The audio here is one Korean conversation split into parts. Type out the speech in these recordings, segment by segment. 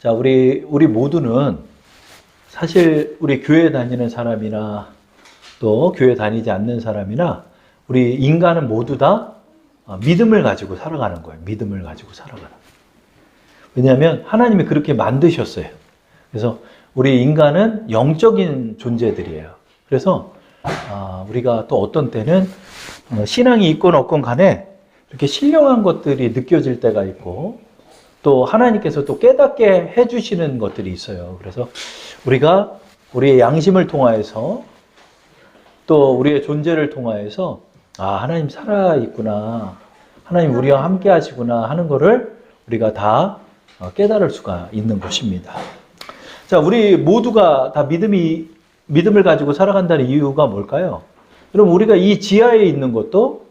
자, 우리, 우리 모두는 사실 우리 교회 다니는 사람이나 또 교회 다니지 않는 사람이나 우리 인간은 모두 다 어, 믿음을 가지고 살아가는 거예요. 믿음을 가지고 살아가는. 거예요. 왜냐하면 하나님이 그렇게 만드셨어요. 그래서 우리 인간은 영적인 존재들이에요. 그래서 아, 우리가 또 어떤 때는 어, 신앙이 있건 없건 간에 이렇게 신령한 것들이 느껴질 때가 있고 또 하나님께서 또 깨닫게 해주시는 것들이 있어요. 그래서 우리가 우리의 양심을 통하여서 또 우리의 존재를 통하여서 아 하나님 살아 있구나 하나님 우리와 함께 하시구나 하는 것을 우리가 다 어, 깨달을 수가 있는 것입니다. 자 우리 모두가 다 믿음이 믿음을 가지고 살아간다는 이유가 뭘까요? 여러분 우리가 이 지하에 있는 것도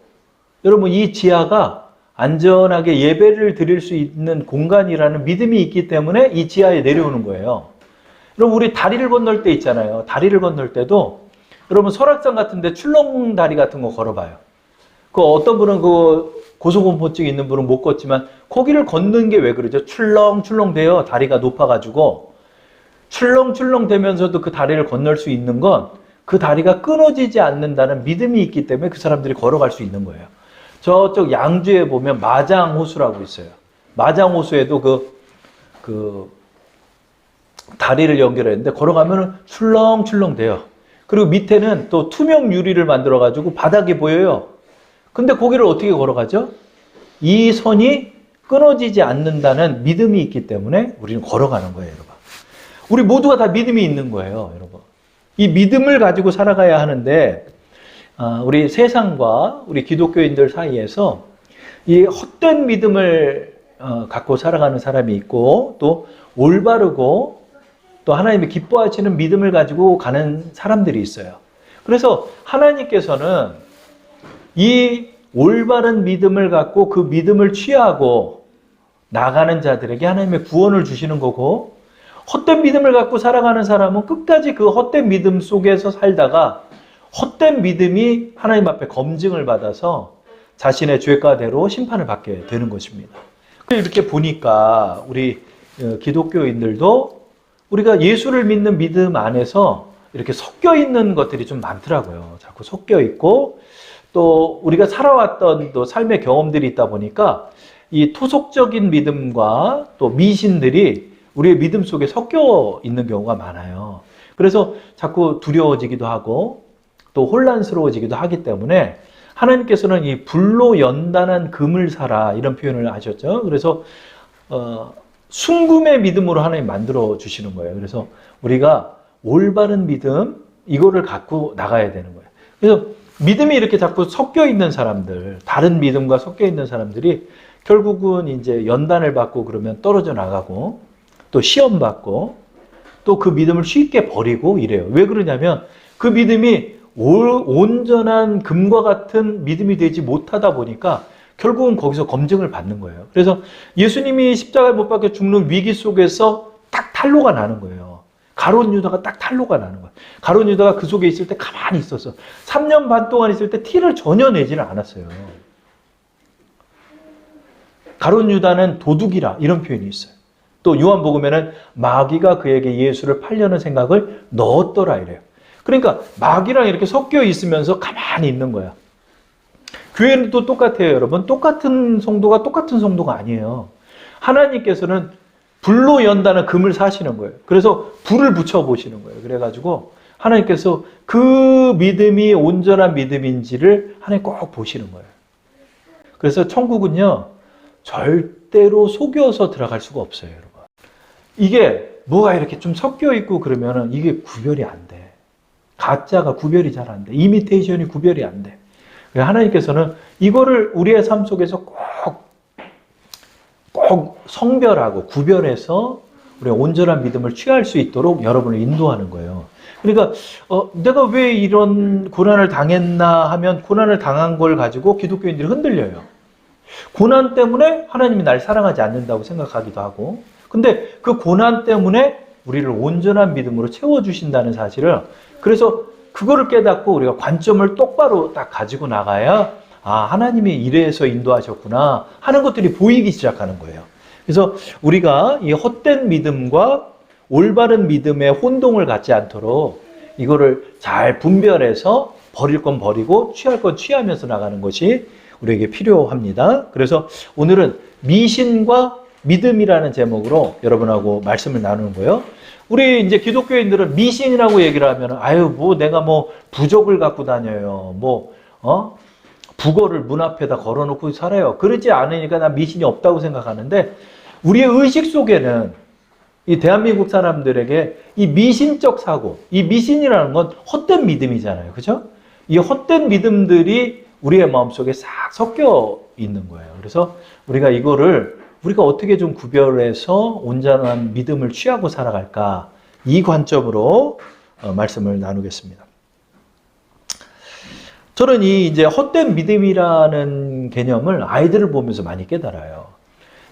여러분 이 지하가 안전하게 예배를 드릴 수 있는 공간이라는 믿음이 있기 때문에 이 지하에 내려오는 거예요. 여러분 우리 다리를 건널 때 있잖아요. 다리를 건널 때도 여러분 설악산 같은데 출렁 다리 같은 거 걸어봐요. 그 어떤 분은 그 고소공포증 있는 분은 못 걷지만 거기를 걷는 게 왜 그러죠? 출렁출렁 돼요. 다리가 높아가지고 출렁출렁 되면서도 그 다리를 건널 수 있는 건 그 다리가 끊어지지 않는다는 믿음이 있기 때문에 그 사람들이 걸어갈 수 있는 거예요. 저쪽 양주에 보면 마장호수라고 있어요. 마장호수에도 그, 그, 다리를 연결했는데 걸어가면은 출렁출렁 돼요. 그리고 밑에는 또 투명 유리를 만들어가지고 바닥이 보여요. 근데 거기를 어떻게 걸어가죠? 이 선이 끊어지지 않는다는 믿음이 있기 때문에 우리는 걸어가는 거예요, 여러분. 우리 모두가 다 믿음이 있는 거예요, 여러분. 이 믿음을 가지고 살아가야 하는데, 아, 우리 세상과 우리 기독교인들 사이에서 이 헛된 믿음을 어, 갖고 살아가는 사람이 있고, 또 올바르고, 또 하나님이 기뻐하시는 믿음을 가지고 가는 사람들이 있어요. 그래서 하나님께서는 이 올바른 믿음을 갖고 그 믿음을 취하고 나가는 자들에게 하나님의 구원을 주시는 거고 헛된 믿음을 갖고 살아가는 사람은 끝까지 그 헛된 믿음 속에서 살다가 헛된 믿음이 하나님 앞에 검증을 받아서 자신의 죄가대로 심판을 받게 되는 것입니다. 이렇게 보니까 우리 어, 기독교인들도 우리가 예수를 믿는 믿음 안에서 이렇게 섞여 있는 것들이 좀 많더라고요. 자꾸 섞여 있고 또 우리가 살아왔던 또 삶의 경험들이 있다 보니까 이 토속적인 믿음과 또 미신들이 우리의 믿음 속에 섞여 있는 경우가 많아요. 그래서 자꾸 두려워지기도 하고 또 혼란스러워지기도 하기 때문에 하나님께서는 이 불로 연단한 금을 사라 이런 표현을 하셨죠. 그래서 어, 순금의 믿음으로 하나님 만들어 주시는 거예요. 그래서 우리가 올바른 믿음 이거를 갖고 나가야 되는 거예요. 그래서 믿음이 이렇게 자꾸 섞여 있는 사람들, 다른 믿음과 섞여 있는 사람들이 결국은 이제 연단을 받고 그러면 떨어져 나가고 또 시험 받고 또 그 믿음을 쉽게 버리고 이래요. 왜 그러냐면 그 믿음이 온전한 금과 같은 믿음이 되지 못하다 보니까 결국은 거기서 검증을 받는 거예요. 그래서 예수님이 십자가에 못 박혀 죽는 위기 속에서 딱 탈로가 나는 거예요. 가론 유다가 딱 탈로가 나는 거예요. 가론 유다가 그 속에 있을 때 가만히 있었어. 3년 반 동안 있을 때 티를 전혀 내지는 않았어요. 가론 유다는 도둑이라 이런 표현이 있어요. 또 요한복음에는 마귀가 그에게 예수를 팔려는 생각을 넣었더라 이래요. 그러니까 마귀랑 이렇게 섞여 있으면서 가만히 있는 거야. 교회는 또 똑같아요, 여러분. 똑같은 성도가 똑같은 성도가 아니에요. 하나님께서는 불로 연다는 금을 사시는 거예요. 그래서 불을 붙여 보시는 거예요. 그래가지고 하나님께서 그 믿음이 온전한 믿음인지를 하나님 꼭 보시는 거예요. 그래서 천국은요, 절대로 속여서 들어갈 수가 없어요, 여러분. 이게 뭐가 이렇게 좀 섞여 있고 그러면은 이게 구별이 안 돼. 가짜가 구별이 잘 안 돼. 이미테이션이 구별이 안 돼. 하나님께서는 이거를 우리의 삶 속에서 꼭, 꼭 성별하고 구별해서 우리가 온전한 믿음을 취할 수 있도록 여러분을 인도하는 거예요. 그러니까, 어, 내가 왜 이런 고난을 당했나 하면 고난을 당한 걸 가지고 기독교인들이 흔들려요. 고난 때문에 하나님이 날 사랑하지 않는다고 생각하기도 하고, 근데 그 고난 때문에 우리를 온전한 믿음으로 채워주신다는 사실을, 그래서 그거를 깨닫고 우리가 관점을 똑바로 딱 가지고 나가야 아 하나님이 이래서 인도하셨구나 하는 것들이 보이기 시작하는 거예요. 그래서 우리가 이 헛된 믿음과 올바른 믿음의 혼동을 갖지 않도록 이거를 잘 분별해서 버릴 건 버리고 취할 건 취하면서 나가는 것이 우리에게 필요합니다. 그래서 오늘은 미신과 믿음이라는 제목으로 여러분하고 말씀을 나누는 거예요. 우리 이제 기독교인들은 미신이라고 얘기를 하면 아유 뭐 내가 뭐 부적을 갖고 다녀요. 뭐 어? 북어를 문 앞에다 걸어놓고 살아요. 그러지 않으니까 나 미신이 없다고 생각하는데 우리의 의식 속에는 이 대한민국 사람들에게 이 미신적 사고, 이 미신이라는 건 헛된 믿음이잖아요. 그죠? 이 헛된 믿음들이 우리의 마음속에 싹 섞여 있는 거예요. 그래서 우리가 이거를 우리가 어떻게 좀 구별해서 온전한 믿음을 취하고 살아갈까? 이 관점으로 어, 말씀을 나누겠습니다. 저는 이 이제 헛된 믿음이라는 개념을 아이들을 보면서 많이 깨달아요.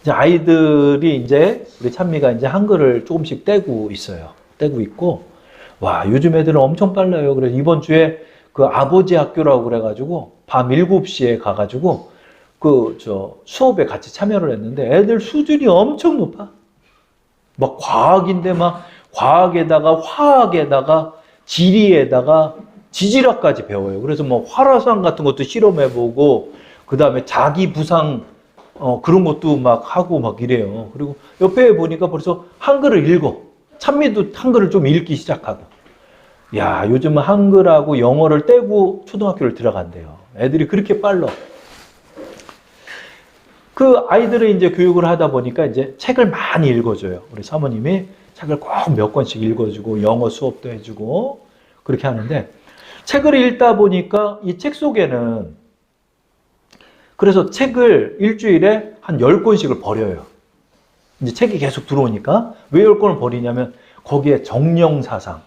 이제 아이들이 이제 우리 찬미가 이제 한글을 조금씩 떼고 있어요. 떼고 있고 와 요즘 애들은 엄청 빨라요. 그래서 이번 주에 그 아버지 학교라고 그래가지고 밤 7시에 가가지고 그 저 수업에 같이 참여를 했는데 애들 수준이 엄청 높아. 막 과학인데 막 과학에다가 화학에다가 지리에다가 지질학까지 배워요. 그래서 뭐 활화산 같은 것도 실험해보고 그 다음에 자기 부상 어, 그런 것도 막 하고 막 이래요. 그리고 옆에 보니까 벌써 한글을 읽어. 찬미도 한글을 좀 읽기 시작하고. 야, 요즘은 한글하고 영어를 떼고 초등학교를 들어간대요. 애들이 그렇게 빨라. 그 아이들을 이제 교육을 하다 보니까 이제 책을 많이 읽어줘요. 우리 사모님이 책을 꼭 몇 권씩 읽어주고 영어 수업도 해주고 그렇게 하는데 책을 읽다 보니까 이 책 속에는 그래서 책을 일주일에 한 10권씩을 버려요. 이제 책이 계속 들어오니까 왜 10권을 버리냐면 거기에 정령사상,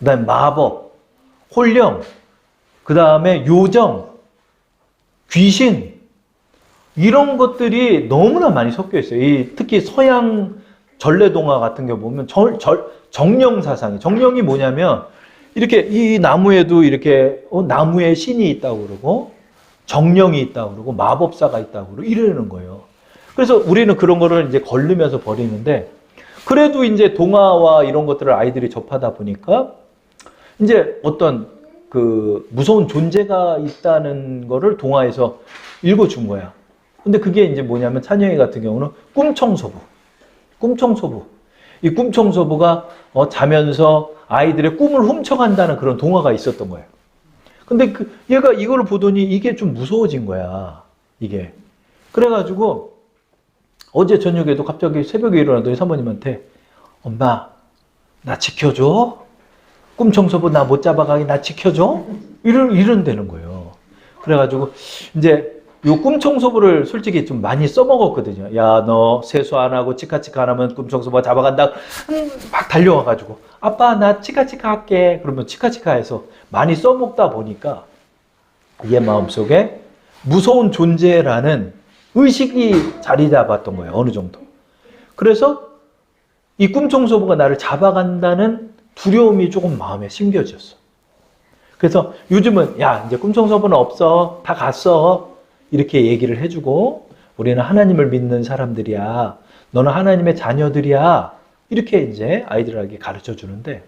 그 다음에 마법, 홀령, 그 다음에 요정, 귀신, 이런 것들이 너무나 많이 섞여 있어요. 이 특히 서양 전래동화 같은 경 보면 절, 절, 정령 사상이, 정령이 뭐냐면 이렇게 이 나무에도 이렇게 어, 나무에 신이 있다고 그러고 정령이 있다고 그러고 마법사가 있다고 그러고 이러는 거예요. 그래서 우리는 그런 거를 이제 걸르면서 버리는데 그래도 이제 동화와 이런 것들을 아이들이 접하다 보니까 이제 어떤 그 무서운 존재가 있다는 거를 동화에서 읽어준 거야. 근데 그게 이제 뭐냐면 찬영이 같은 경우는 꿈청소부. 꿈청소부. 이 꿈청소부가 어, 자면서 아이들의 꿈을 훔쳐간다는 그런 동화가 있었던 거예요. 근데 그 얘가 이걸 보더니 이게 좀 무서워진 거야. 이게. 그래가지고 어제 저녁에도 갑자기 새벽에 일어나더니 사모님한테 엄마 나 지켜줘. 꿈청소부 나 못 잡아가게 나 지켜줘. 이런 이런 되는 거예요. 그래가지고 이제 요 꿈청소부를 솔직히 좀 많이 써먹었거든요. 야, 너 세수 안 하고 치카치카 안 하면 꿈청소부가 잡아간다. 음, 막 달려와가지고. 아빠, 나 치카치카 할게. 그러면 치카치카 해서 많이 써먹다 보니까 얘 마음속에 무서운 존재라는 의식이 자리 잡았던 거예요. 어느 정도. 그래서 이 꿈청소부가 나를 잡아간다는 두려움이 조금 마음에 심겨졌어. 그래서 요즘은 야, 이제 꿈청소부는 없어. 다 갔어. 이렇게 얘기를 해주고 우리는 하나님을 믿는 사람들이야. 너는 하나님의 자녀들이야. 이렇게 이제 아이들에게 가르쳐 주는데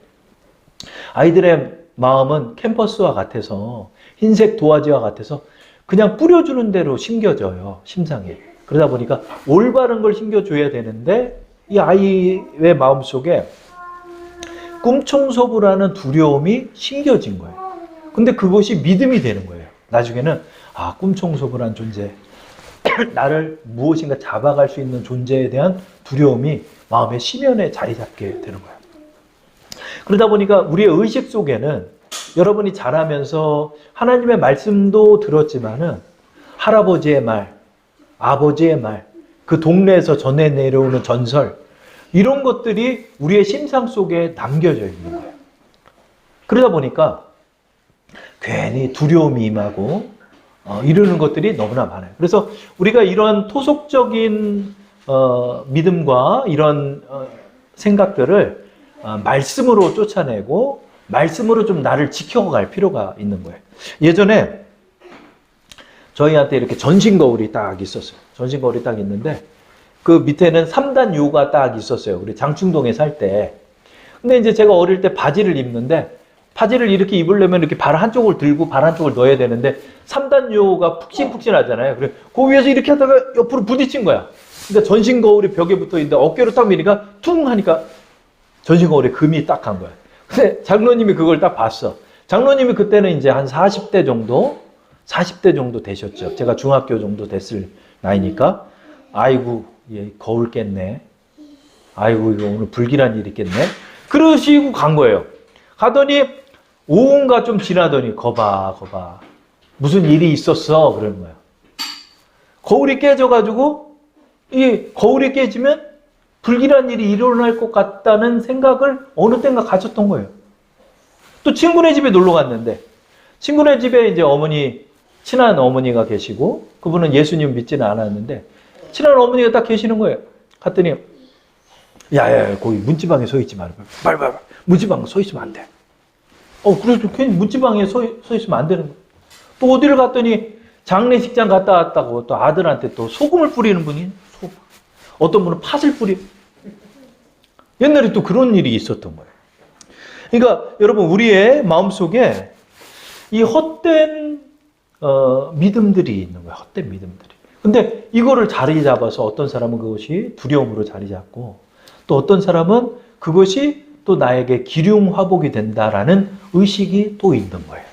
아이들의 마음은 캠퍼스와 같아서 흰색 도화지와 같아서 그냥 뿌려주는 대로 심겨져요. 심상에. 그러다 보니까 올바른 걸 심겨줘야 되는데 이 아이의 마음속에 꿈청소부라는 두려움이 심겨진 거예요. 근데 그것이 믿음이 되는 거예요. 나중에는 아, 꿈청소부란 존재. 나를 무엇인가 잡아갈 수 있는 존재에 대한 두려움이 마음의 심연에 자리 잡게 되는 거예요. 그러다 보니까 우리의 의식 속에는 여러분이 자라면서 하나님의 말씀도 들었지만은 할아버지의 말, 아버지의 말, 그 동네에서 전해 내려오는 전설, 이런 것들이 우리의 심상 속에 남겨져 있는 거예요. 그러다 보니까 괜히 두려움이 임하고 어, 이러는 것들이 너무나 많아요. 그래서 우리가 이런 토속적인 어, 믿음과 이런 어, 생각들을 어, 말씀으로 쫓아내고 말씀으로 좀 나를 지켜갈 필요가 있는 거예요. 예전에 저희한테 이렇게 전신 거울이 딱 있었어요. 전신 거울이 딱 있는데 그 밑에는 3단 요가 딱 있었어요. 우리 장충동에 살 때. 근데 이제 제가 어릴 때 바지를 입는데 바지를 이렇게 입으려면 이렇게 발 한쪽을 들고 발 한쪽을 넣어야 되는데 3단 요가 푹신푹신하잖아요. 그래 그 위에서 이렇게 하다가 옆으로 부딪힌 거야. 그러니까 전신 거울이 벽에 붙어 있는데 어깨로 딱 미니까 퉁 하니까 전신 거울에 금이 딱 간 거야. 근데 장로님이 그걸 딱 봤어. 장로님이 그때는 이제 한 40대 정도, 40대 정도 되셨죠. 제가 중학교 정도 됐을 나이니까. 아이고, 얘 거울 깼네. 아이고, 이거 오늘 불길한 일 있겠네. 그러시고 간 거예요. 가더니 오후가 좀 지나더니 거봐, 거봐. 무슨 일이 있었어. 그러는 거야. 거울이 깨져가지고 이 거울이 깨지면 불길한 일이 일어날 것 같다는 생각을 어느 땐가 가졌던 거예요. 또 친구네 집에 놀러 갔는데 친구네 집에 이제 어머니 친한 어머니가 계시고 그분은 예수님 믿지는 않았는데 친한 어머니가 딱 계시는 거예요. 갔더니 야야 거기 문지방에 서 있지 말고 빨리 빨리. 문지방에 서 있으면 안 돼. 어 그래서 괜히 문지방에 서, 서 있으면 안 되는 거예요. 또 어디를 갔더니 장례식장 갔다 왔다고 또 아들한테 또 소금을 뿌리는 분이 소금. 어떤 분은 팥을 뿌리. 옛날에 또 그런 일이 있었던 거예요. 그러니까 여러분 우리의 마음 속에 이 헛된 어, 믿음들이 있는 거예요. 헛된 믿음들이. 근데 이거를 자리 잡아서 어떤 사람은 그것이 두려움으로 자리 잡고 또 어떤 사람은 그것이 또 나에게 기륭 화복이 된다라는 의식이 또 있는 거예요.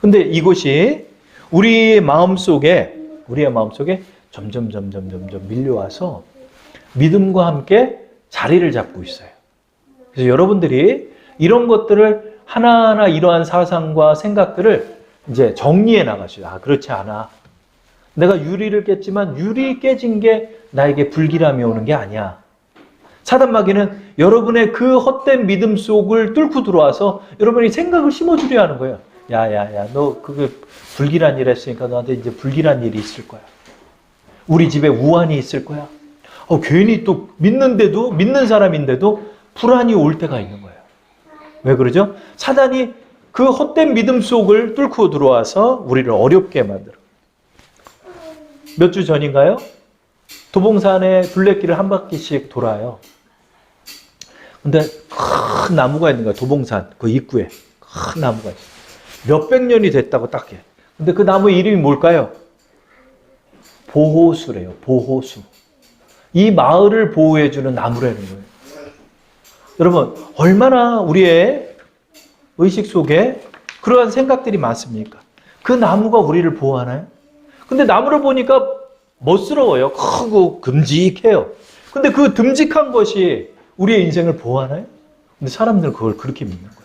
근데 이것이 우리의 마음 속에 우리의 마음 속에 점점 점점 점점 밀려와서 믿음과 함께 자리를 잡고 있어요. 그래서 여러분들이 이런 것들을 하나하나 이러한 사상과 생각들을 이제 정리해 나가시죠. 아, 그렇지 않아. 내가 유리를 깼지만 유리 깨진 게 나에게 불길함이 오는 게 아니야. 사단마귀는 여러분의 그 헛된 믿음 속을 뚫고 들어와서 여러분이 생각을 심어주려 하는 거예요. 야, 야, 야, 너 그거 불길한 일 했으니까 너한테 이제 불길한 일이 있을 거야. 우리 집에 우환이 있을 거야. 어, 괜히 또 믿는데도, 믿는 사람인데도 불안이 올 때가 있는 거예요. 왜 그러죠? 사단이 그 헛된 믿음 속을 뚫고 들어와서 우리를 어렵게 만들어. 몇 주 전인가요? 도봉산에 둘레길을 한 바퀴씩 돌아요. 근데 큰 나무가 있는 거야. 도봉산 그 입구에 큰 나무가 있어. 몇백 년이 됐다고 딱 해. 근데 그 나무 이름이 뭘까요? 보호수래요. 보호수. 이 마을을 보호해주는 나무라는 거예요. 여러분, 얼마나 우리의 의식 속에 그러한 생각들이 많습니까? 그 나무가 우리를 보호하나요? 근데 나무를 보니까 멋스러워요. 크고 금직해요. 근데 그 듬직한 것이 우리의 인생을 보호하나요? 근데 사람들은 그걸 그렇게 믿는 거예요.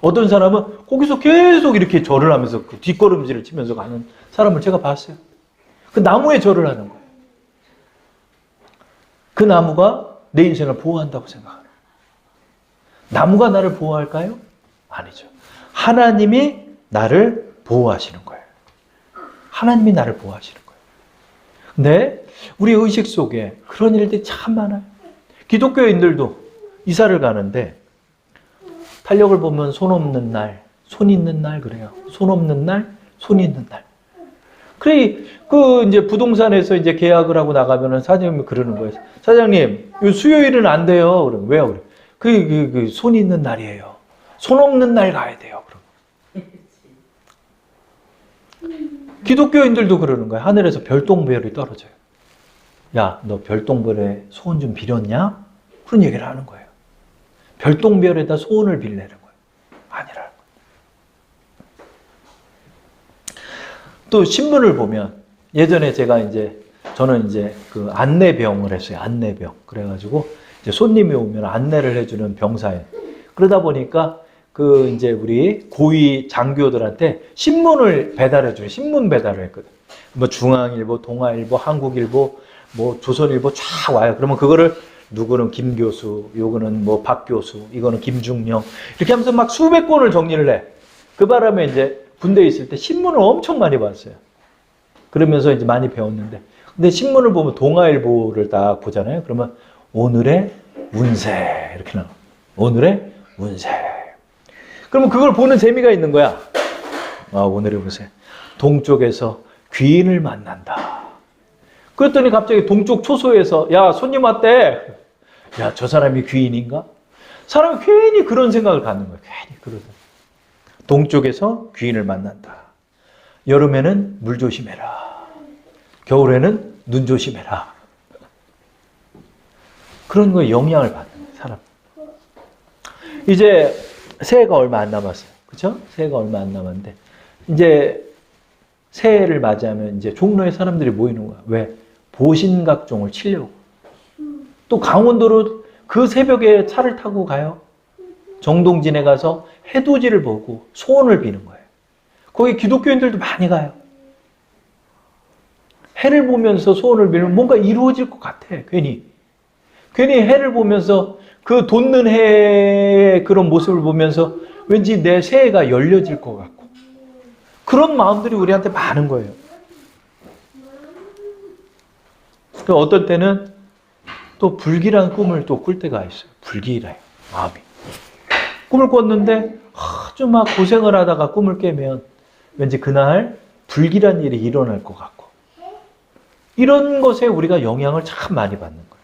어떤 사람은 거기서 계속 이렇게 절을 하면서 그 뒷걸음질을 치면서 가는 사람을 제가 봤어요. 그 나무에 절을 하는 거예요. 그 나무가 내 인생을 보호한다고 생각하는 거예요. 나무가 나를 보호할까요? 아니죠. 하나님이 나를 보호하시는 거예요. 하나님이 나를 보호하시는 거예요. 근데 우리 의식 속에 그런 일들이 참 많아요. 기독교인들도 이사를 가는데 탄력을 보면 손 없는 날, 손 있는 날 그래요. 손 없는 날, 손 있는 날. 그래, 그 이제 부동산에서 이제 계약을 하고 나가면은 사장님이 그러는 거예요. 사장님, 요 수요일은 안 돼요. 그럼 왜요? 그래. 그, 그, 그, 손 있는 날이에요. 손 없는 날 가야 돼요. 그럼. 기독교인들도 그러는 거예요. 하늘에서 별똥별이 떨어져요. 야, 너 별똥별에 소원 좀 빌었냐? 그런 얘기를 하는 거예요. 별똥별에다 소원을 빌내는 거예요. 아니라는 거예요. 또 신문을 보면 예전에 제가 이제 저는 이제 그 안내병을 했어요. 안내병. 그래가지고 이제 손님이 오면 안내를 해주는 병사예요. 그러다 보니까 그 이제 우리 고위 장교들한테 신문을 배달해 주는 신문 배달을 했거든. 뭐 중앙일보, 동아일보, 한국일보, 뭐 조선일보 쫙 와요. 그러면 그거를 누구는 김 교수, 요거는 뭐 박 교수, 이거는 김중령 이렇게 하면서 막 수백 권을 정리를 해. 그 바람에 이제 군대에 있을 때 신문을 엄청 많이 봤어요. 그러면서 이제 많이 배웠는데 근데 신문을 보면 동아일보를 딱 보잖아요. 그러면 오늘의 운세 이렇게 나와. 오늘의 운세. 그러면 그걸 보는 재미가 있는 거야. 아, 오늘의 운세. 동쪽에서 귀인을 만난다. 그랬더니 갑자기 동쪽 초소에서 야 손님 왔대. 야 저 사람이 귀인인가? 사람이 괜히 그런 생각을 갖는 거예요. 괜히 그러다. 동쪽에서 귀인을 만난다. 여름에는 물 조심해라. 겨울에는 눈 조심해라. 그런 거에 영향을 받는 사람. 이제 새해가 얼마 안 남았어요. 그죠? 새해가 얼마 안 남았는데, 이제 새해를 맞이하면 이제 종로에 사람들이 모이는 거야. 왜? 보신각종을 치려고. 또 강원도로 그 새벽에 차를 타고 가요. 정동진에 가서 해돋이를 보고 소원을 비는 거예요. 거기 기독교인들도 많이 가요. 해를 보면서 소원을 빌면 뭔가 이루어질 것 같아, 괜히. 괜히 해를 보면서 그 돋는 해의 그런 모습을 보면서 왠지 내 새해가 열려질 것 같고. 그런 마음들이 우리한테 많은 거예요. 그 어떨 때는 또 불길한 꿈을 또 꿀 때가 있어요. 불길해요. 마음이. 꿈을 꿨는데 아주 막 고생을 하다가 꿈을 깨면 왠지 그날 불길한 일이 일어날 것 같고 이런 것에 우리가 영향을 참 많이 받는 거예요.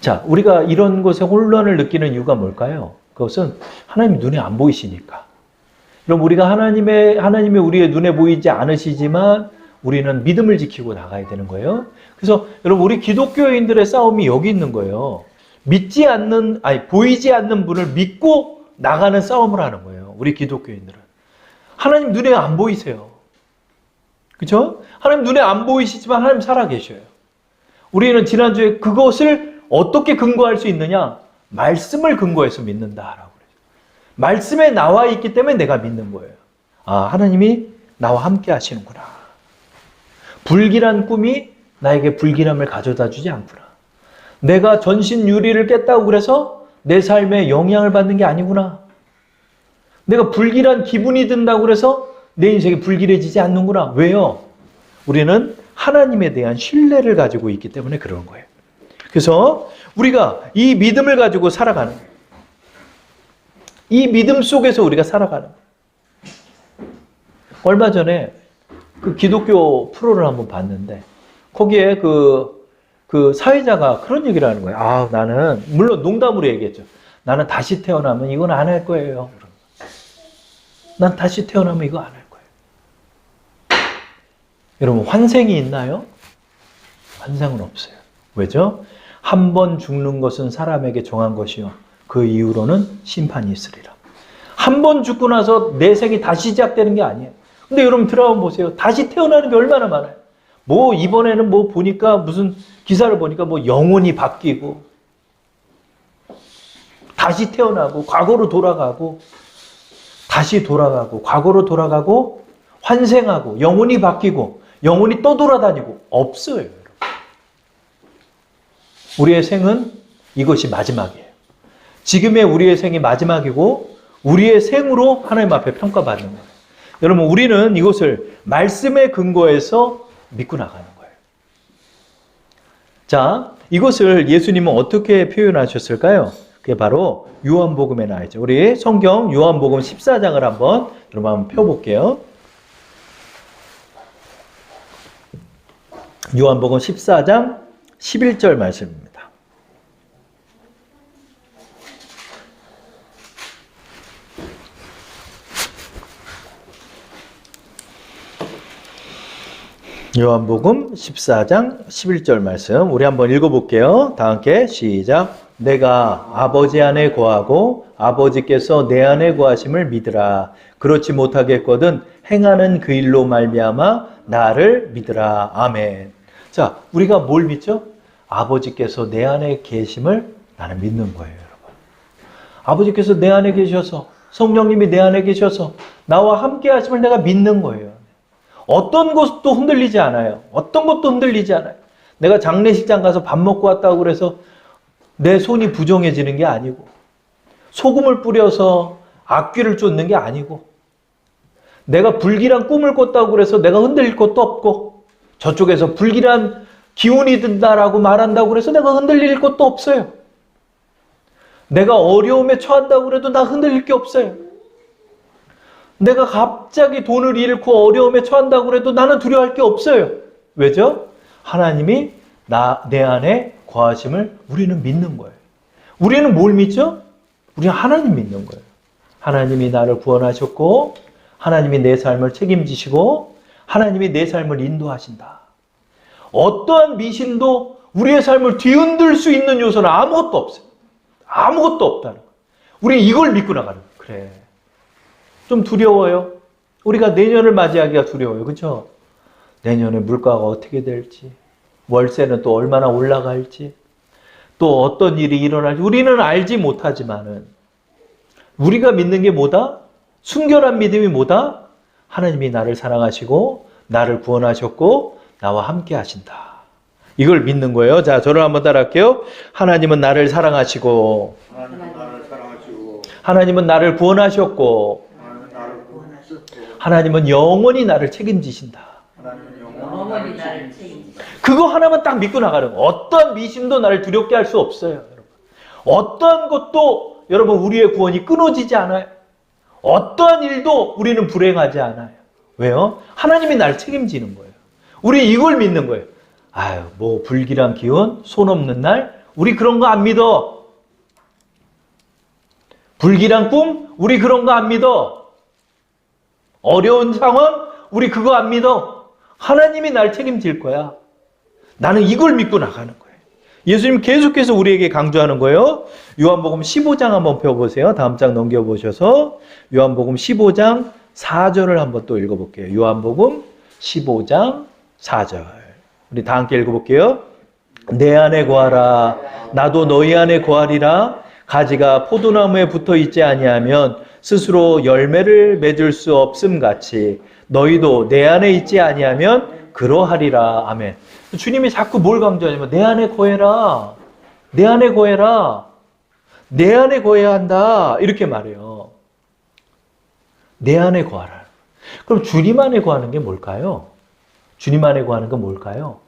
자, 우리가 이런 것에 혼란을 느끼는 이유가 뭘까요? 그것은 하나님 눈에 안 보이시니까. 그럼 우리가 하나님의 하나님이 우리의 눈에 보이지 않으시지만 우리는 믿음을 지키고 나가야 되는 거예요. 그래서 여러분 우리 기독교인들의 싸움이 여기 있는 거예요. 믿지 않는 아니 보이지 않는 분을 믿고 나가는 싸움을 하는 거예요. 우리 기독교인들은 하나님 눈에 안 보이세요. 그렇죠? 하나님 눈에 안 보이시지만 하나님 살아 계셔요. 우리는 지난주에 그것을 어떻게 근거할 수 있느냐? 말씀을 근거해서 믿는다라고. 말씀에 나와 있기 때문에 내가 믿는 거예요. 아, 하나님이 나와 함께 하시는구나. 불길한 꿈이 나에게 불길함을 가져다 주지 않구나. 내가 전신 유리를 깼다고 그래서 내 삶에 영향을 받는 게 아니구나. 내가 불길한 기분이 든다고 그래서 내 인생이 불길해지지 않는구나. 왜요? 우리는 하나님에 대한 신뢰를 가지고 있기 때문에 그런 거예요. 그래서 우리가 이 믿음을 가지고 살아가는 거예요. 이 믿음 속에서 우리가 살아가는 거예요. 얼마 전에 그 기독교 프로를 한번 봤는데 거기에 그, 그 사회자가 그런 얘기를 하는 거예요. 아, 나는, 물론 농담으로 얘기했죠. 나는 다시 태어나면 이건 안 할 거예요. 난 다시 태어나면 이거 안 할 거예요. 여러분, 환생이 있나요? 환생은 없어요. 왜죠? 한 번 죽는 것은 사람에게 정한 것이요. 그 이후로는 심판이 있으리라. 한 번 죽고 나서 내 생이 다시 시작되는 게 아니에요. 근데 여러분 드라마 보세요. 다시 태어나는 게 얼마나 많아요. 뭐 이번에는 뭐 보니까 무슨 기사를 보니까 뭐 영혼이 바뀌고 다시 태어나고 과거로 돌아가고 다시 돌아가고 과거로 돌아가고 환생하고 영혼이 바뀌고 영혼이 떠돌아다니고 없어요. 여러분. 우리의 생은 이것이 마지막이에요. 지금의 우리의 생이 마지막이고 우리의 생으로 하나님 앞에 평가받는 거예요. 여러분 우리는 이것을 말씀에 근거해서 믿고 나가는 거예요. 자, 이것을 예수님은 어떻게 표현하셨을까요? 그게 바로 요한복음에 나와 있죠. 우리 성경 요한복음 14장을 한번 여러분 한번 펴 볼게요. 요한복음 14장 11절 말씀입니다. 요한복음 14장 11절 말씀 우리 한번 읽어볼게요. 다 함께 시작. 내가 아버지 안에 거하고 아버지께서 내 안에 거하심을 믿으라. 그렇지 못하겠거든 행하는 그 일로 말미암아 나를 믿으라. 아멘. 자, 우리가 뭘 믿죠? 아버지께서 내 안에 계심을 나는 믿는 거예요, 여러분. 아버지께서 내 안에 계셔서 성령님이 내 안에 계셔서 나와 함께 하심을 내가 믿는 거예요. 어떤 것도 흔들리지 않아요. 어떤 것도 흔들리지 않아요. 내가 장례식장 가서 밥 먹고 왔다고 그래서 내 손이 부정해지는 게 아니고, 소금을 뿌려서 악귀를 쫓는 게 아니고, 내가 불길한 꿈을 꿨다고 그래서 내가 흔들릴 것도 없고, 저쪽에서 불길한 기운이 든다라고 말한다고 그래서 내가 흔들릴 것도 없어요. 내가 어려움에 처한다고 그래도 나 흔들릴 게 없어요. 내가 갑자기 돈을 잃고 어려움에 처한다고 그래도 나는 두려워할 게 없어요. 왜죠? 하나님이 나, 내 안에 거하심을 우리는 믿는 거예요. 우리는 뭘 믿죠? 우리는 하나님 믿는 거예요. 하나님이 나를 구원하셨고, 하나님이 내 삶을 책임지시고, 하나님이 내 삶을 인도하신다. 어떠한 미신도 우리의 삶을 뒤흔들 수 있는 요소는 아무것도 없어요. 아무것도 없다는 거예요. 우리 이걸 믿고 나가는 거예요. 그래. 좀 두려워요. 우리가 내년을 맞이하기가 두려워요. 그렇죠? 내년에 물가가 어떻게 될지, 월세는 또 얼마나 올라갈지, 또 어떤 일이 일어날지 우리는 알지 못하지만은 우리가 믿는 게 뭐다? 순결한 믿음이 뭐다? 하나님이 나를 사랑하시고 나를 구원하셨고 나와 함께 하신다. 이걸 믿는 거예요. 자, 저를 한번 따라할게요. 하나님은 나를 사랑하시고 하나님은 나를 사랑하시고 하나님은 나를 구원하셨고 하나님은 영원히 나를 책임지신다. 하나님은 영원히 나를 책임지시고 그거 하나만 딱 믿고 나가는 거예요. 어떤 미신도 나를 두렵게 할 수 없어요. 여러분. 어떠한 것도 여러분 우리의 구원이 끊어지지 않아요. 어떠한 일도 우리는 불행하지 않아요. 왜요? 하나님이 나를 책임지는 거예요. 우리 이걸 믿는 거예요. 아유, 뭐 불길한 기운, 손 없는 날, 우리 그런 거 안 믿어. 불길한 꿈, 우리 그런 거 안 믿어. 어려운 상황, 우리 그거 안 믿어. 하나님이 날 책임질 거야. 나는 이걸 믿고 나가는 거예요. 예수님 계속해서 우리에게 강조하는 거예요. 요한복음 15장 한번 펴보세요. 다음 장 넘겨보셔서 요한복음 15장 4절을 한번 또 읽어볼게요. 요한복음 15장 4절. 우리 다 함께 읽어볼게요. 내 안에 거하라. 나도 너희 안에 거하리라. 가지가 포도나무에 붙어 있지 아니하면 스스로 열매를 맺을 수 없음 같이 너희도 내 안에 있지 아니하면 그러하리라. 아멘. 주님이 자꾸 뭘 강조하냐면 내 안에 거해라. 내 안에 거해라. 내 안에 거해야 한다. 이렇게 말해요. 내 안에 거하라. 그럼 주님 안에 거하는 게 뭘까요? 주님 안에 거하는 건 뭘까요?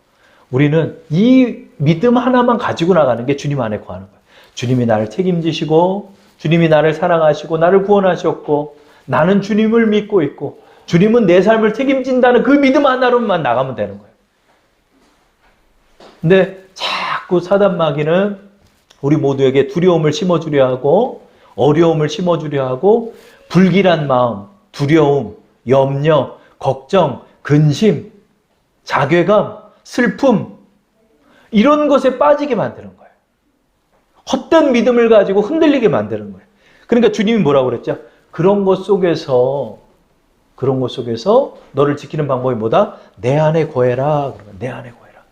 우리는 이 믿음 하나만 가지고 나가는 게 주님 안에 거하는 거예요. 주님이 나를 책임지시고, 주님이 나를 사랑하시고, 나를 구원하셨고, 나는 주님을 믿고 있고, 주님은 내 삶을 책임진다는 그 믿음 하나로만 나가면 되는 거예요. 근데 자꾸 사단 마귀는 우리 모두에게 두려움을 심어주려 하고, 어려움을 심어주려 하고, 불길한 마음, 두려움, 염려, 걱정, 근심, 자괴감, 슬픔, 이런 것에 빠지게 만드는 거예요. 헛된 믿음을 가지고 흔들리게 만드는 거예요. 그러니까 주님이 뭐라고 그랬죠? 그런 것 속에서, 그런 것 속에서 너를 지키는 방법이 뭐다? 내 안에 거해라. 그러면 내 안에 거해라.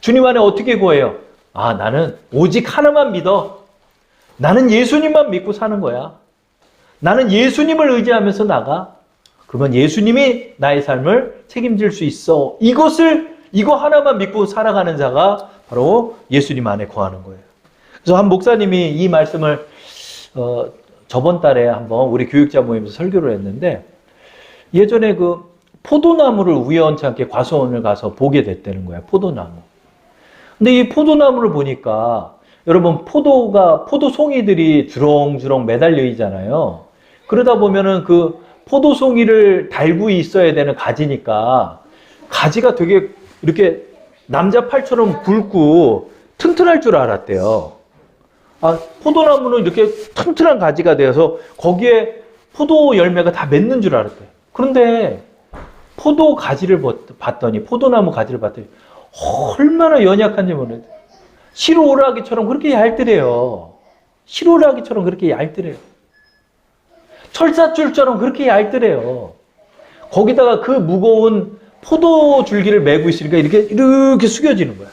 주님 안에 어떻게 거해요? 아, 나는 오직 하나만 믿어. 나는 예수님만 믿고 사는 거야. 나는 예수님을 의지하면서 나가. 그러면 예수님이 나의 삶을 책임질 수 있어. 이것을, 이거 하나만 믿고 살아가는 자가 바로 예수님 안에 거하는 거예요. 그래서 한 목사님이 이 말씀을, 어, 저번 달에 한번 우리 교육자 모임에서 설교를 했는데, 예전에 그 포도나무를 우연치 않게 과수원을 가서 보게 됐다는 거예요. 포도나무. 근데 이 포도나무를 보니까 여러분 포도가 포도송이들이 주렁주렁 매달려 있잖아요. 그러다 보면은 그 포도송이를 달고 있어야 되는 가지니까 가지가 되게 이렇게 남자 팔처럼 굵고 튼튼할 줄 알았대요. 아, 포도나무는 이렇게 튼튼한 가지가 되어서 거기에 포도 열매가 다 맺는 줄 알았대요. 그런데 포도 가지를 봤더니 포도나무 가지를 봤더니 얼마나 연약한지 모르겠어요. 시로라기처럼 그렇게 얇더래요. 시로라기처럼 그렇게 얇더래요. 철사줄처럼 그렇게 얇더래요. 거기다가 그 무거운 포도 줄기를 메고 있으니까 이렇게 이렇게 숙여지는 거야.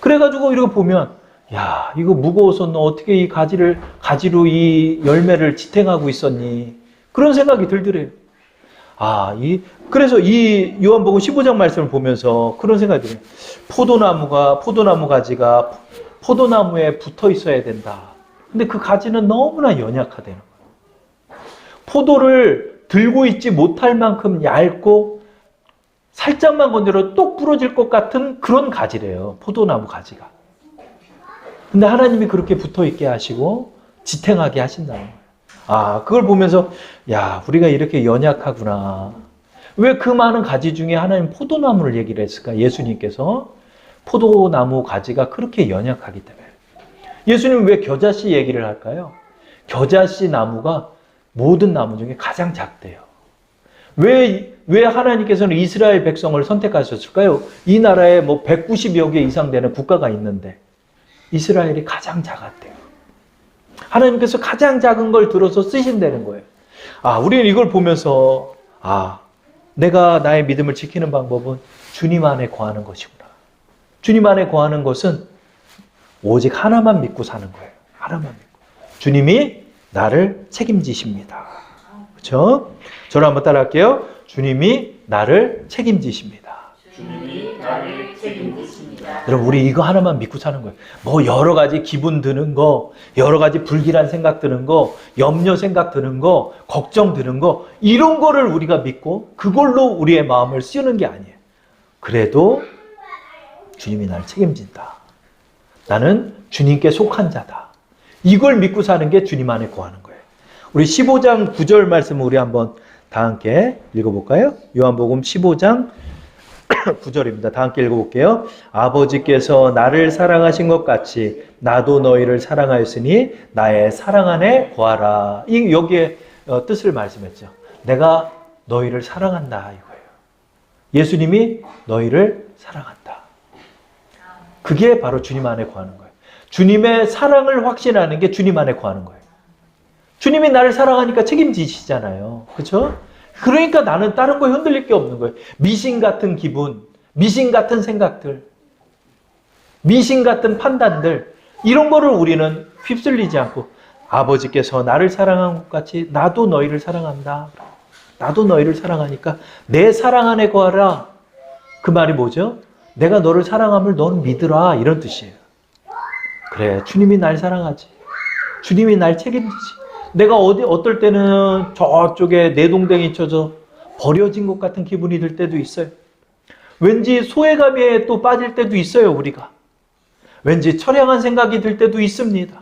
그래가지고 이렇게 보면 야 이거 무거워서 너 어떻게 이 가지를 가지로 이 열매를 지탱하고 있었니? 그런 생각이 들더래요. 아, 이, 그래서 이 요한복음 15장 말씀을 보면서 그런 생각이 들어요. 포도나무가, 포도나무 가지가 포도나무에 붙어 있어야 된다. 근데 그 가지는 너무나 연약하다는 거예요. 포도를 들고 있지 못할 만큼 얇고 살짝만 건드려 똑 부러질 것 같은 그런 가지래요. 포도나무 가지가. 근데 하나님이 그렇게 붙어 있게 하시고 지탱하게 하신다는 거예요. 아, 그걸 보면서, 야, 우리가 이렇게 연약하구나. 왜 그 많은 가지 중에 하나님 포도나무를 얘기를 했을까? 예수님께서 포도나무 가지가 그렇게 연약하기 때문에. 예수님은 왜 겨자씨 얘기를 할까요? 겨자씨 나무가 모든 나무 중에 가장 작대요. 왜, 왜 하나님께서는 이스라엘 백성을 선택하셨을까요? 이 나라에 뭐 190여 개 이상 되는 국가가 있는데 이스라엘이 가장 작았대요. 하나님께서 가장 작은 걸 들어서 쓰신다는 거예요. 아, 우리는 이걸 보면서, 아, 내가 나의 믿음을 지키는 방법은 주님 안에 거하는 것이구나. 주님 안에 거하는 것은 오직 하나만 믿고 사는 거예요. 하나만 믿고. 주님이 나를 책임지십니다. 그렇죠? 저를 한번 따라할게요. 주님이 나를 책임지십니다. 주님이 나를 책임지십니다. 여러분 우리 이거 하나만 믿고 사는 거예요. 뭐 여러 가지 기분 드는 거, 여러 가지 불길한 생각 드는 거, 염려 생각 드는 거, 걱정 드는 거 이런 거를 우리가 믿고 그걸로 우리의 마음을 쓰는 게 아니에요. 그래도 주님이 나를 책임진다. 나는 주님께 속한 자다. 이걸 믿고 사는 게 주님 안에 거하는 거예요. 우리 15장 9절 말씀을 우리 한번 다 함께 읽어볼까요? 요한복음 15장 9절입니다. 다 함께 읽어볼게요. 아버지께서 나를 사랑하신 것 같이 나도 너희를 사랑하였으니 나의 사랑 안에 거하라. 이 여기에 어, 뜻을 말씀했죠. 내가 너희를 사랑한다 이거예요. 예수님이 너희를 사랑한다. 그게 바로 주님 안에 거하는 거예요. 주님의 사랑을 확신하는 게 주님 안에 거하는 거예요. 주님이 나를 사랑하니까 책임지시잖아요. 그렇죠? 그러니까 나는 다른 거에 흔들릴 게 없는 거예요. 미신 같은 기분, 미신 같은 생각들, 미신 같은 판단들 이런 거를 우리는 휩쓸리지 않고 아버지께서 나를 사랑한 것 같이 나도 너희를 사랑한다. 나도 너희를 사랑하니까 내 사랑 안에 거하라. 그 말이 뭐죠? 내가 너를 사랑함을 너는 믿으라 이런 뜻이에요. 그래, 주님이 날 사랑하지. 주님이 날 책임지지. 내가 어디 어떨 때는 저쪽에 내동댕이 쳐져 버려진 것 같은 기분이 들 때도 있어요. 왠지 소외감에 또 빠질 때도 있어요, 우리가. 왠지 처량한 생각이 들 때도 있습니다.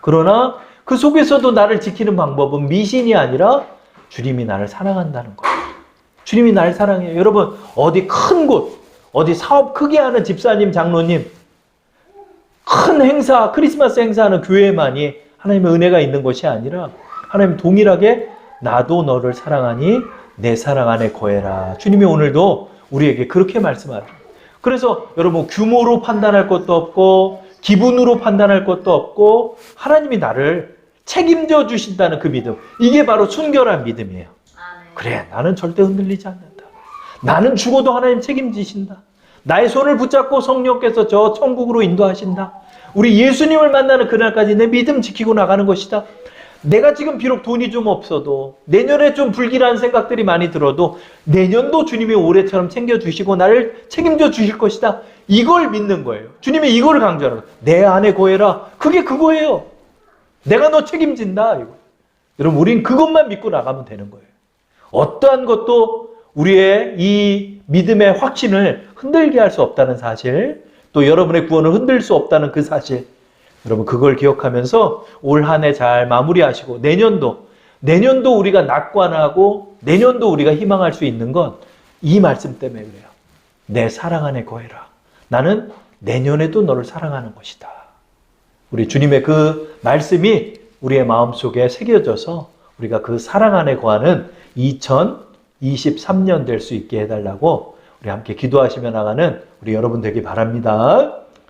그러나 그 속에서도 나를 지키는 방법은 미신이 아니라 주님이 나를 사랑한다는 거예요. 주님이 나를 사랑해요. 여러분, 어디 큰 곳, 어디 사업 크게 하는 집사님, 장로님, 큰 행사, 크리스마스 행사하는 교회만이 하나님의 은혜가 있는 것이 아니라 하나님 동일하게 나도 너를 사랑하니 내 사랑 안에 거해라. 주님이 오늘도 우리에게 그렇게 말씀하죠. 그래서 여러분 규모로 판단할 것도 없고 기분으로 판단할 것도 없고 하나님이 나를 책임져 주신다는 그 믿음. 이게 바로 순결한 믿음이에요. 그래, 나는 절대 흔들리지 않는다. 나는 죽어도 하나님 책임지신다. 나의 손을 붙잡고 성령께서 저 천국으로 인도하신다. 우리 예수님을 만나는 그날까지 내 믿음 지키고 나가는 것이다. 내가 지금 비록 돈이 좀 없어도 내년에 좀 불길한 생각들이 많이 들어도 내년도 주님이 올해처럼 챙겨주시고 나를 책임져 주실 것이다. 이걸 믿는 거예요. 주님이 이걸 강조하는 거예요. 내 안에 거해라. 그게 그거예요. 내가 너 책임진다. 이거. 여러분, 우린 그것만 믿고 나가면 되는 거예요. 어떠한 것도 우리의 이 믿음의 확신을 흔들게 할 수 없다는 사실, 또 여러분의 구원을 흔들 수 없다는 그 사실, 여러분 그걸 기억하면서 올 한 해 잘 마무리하시고 내년도, 내년도 우리가 낙관하고 내년도 우리가 희망할 수 있는 건 이 말씀 때문에 그래요. 내 사랑 안에 거해라. 나는 내년에도 너를 사랑하는 것이다. 우리 주님의 그 말씀이 우리의 마음속에 새겨져서 우리가 그 사랑 안에 거하는 2023년 될 수 있게 해달라고 우리 함께 기도하시며 나가는 우리 여러분 되기 바랍니다.